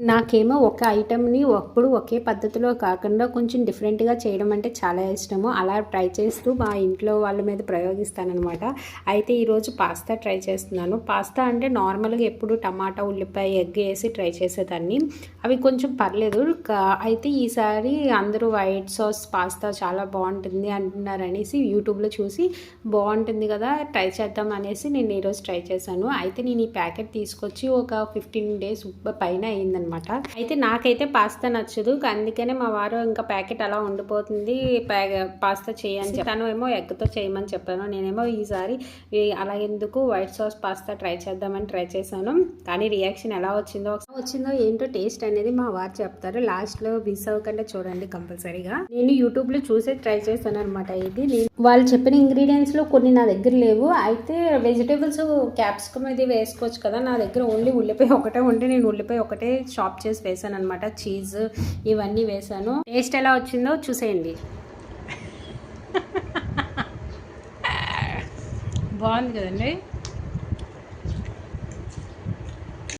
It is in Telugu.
నాకేమో ఒక ఐటెంని ఎప్పుడు ఒకే పద్ధతిలో కాకుండా కొంచెం డిఫరెంట్గా చేయడం అంటే చాలా ఇష్టము. అలా ట్రై చేస్తూ మా ఇంట్లో వాళ్ళ మీద ప్రయోగిస్తానమాట అయితే ఈరోజు పాస్తా ట్రై చేస్తున్నాను. పాస్తా అంటే నార్మల్గా ఎప్పుడు టమాటా ఉల్లిపాయ ఎగ్ వేసి ట్రై చేసేదాన్ని. అవి కొంచెం పర్లేదు. కా- అయితే ఈసారి అందరూ వైట్ సాస్ పాస్తా చాలా బాగుంటుంది అంటున్నారు అనేసి యూట్యూబ్లో చూసి బాగుంటుంది కదా ట్రై చేద్దాం అనేసి నేను ఈరోజు ట్రై చేశాను. అయితే నేను ఈ ప్యాకెట్ తీసుకొచ్చి ఒక ఫిఫ్టీన్ డేస్ పైన అయిందనమాట అయితే నాకైతే పాస్తా నచ్చదు. అందుకనే మా వారు ఇంకా ప్యాకెట్ అలా ఉండిపోతుంది. పాస్తా చేయని తను ఏమో ఎగ్తో చేయమని చెప్పాను. నేనేమో ఈసారి అలా ఎందుకు వైట్ సాస్ పాస్తా ట్రై చేద్దామని ట్రై చేశాను. కానీ రియాక్షన్ ఎలా వచ్చిందో వచ్చిందో ఏంటో టేస్ట్ అనేది మా వారు చెప్తారు. లాస్ట్లో మిస్ అవ్వకుండా చూడండి కంపల్సరీగా. నేను యూట్యూబ్లో చూసే ట్రై చేశాను అనమాట ఇది. వాళ్ళు చెప్పిన ఇంగ్రీడియంట్స్లో కొన్ని నా దగ్గర లేవు. అయితే వెజిటేబుల్స్ క్యాప్సికమ్ ఇది వేసుకోవచ్చు కదా. నా దగ్గర ఓన్లీ ఉల్లిపాయ ఒకటే ఉంటే నేను ఉల్లిపాయ ఒకటే చాప్ చేసి వేసాను అనమాట చీజ్ ఇవన్నీ వేసాను. టేస్ట్ ఎలా వచ్చిందో చూసేయండి. బాగుంది కదండి.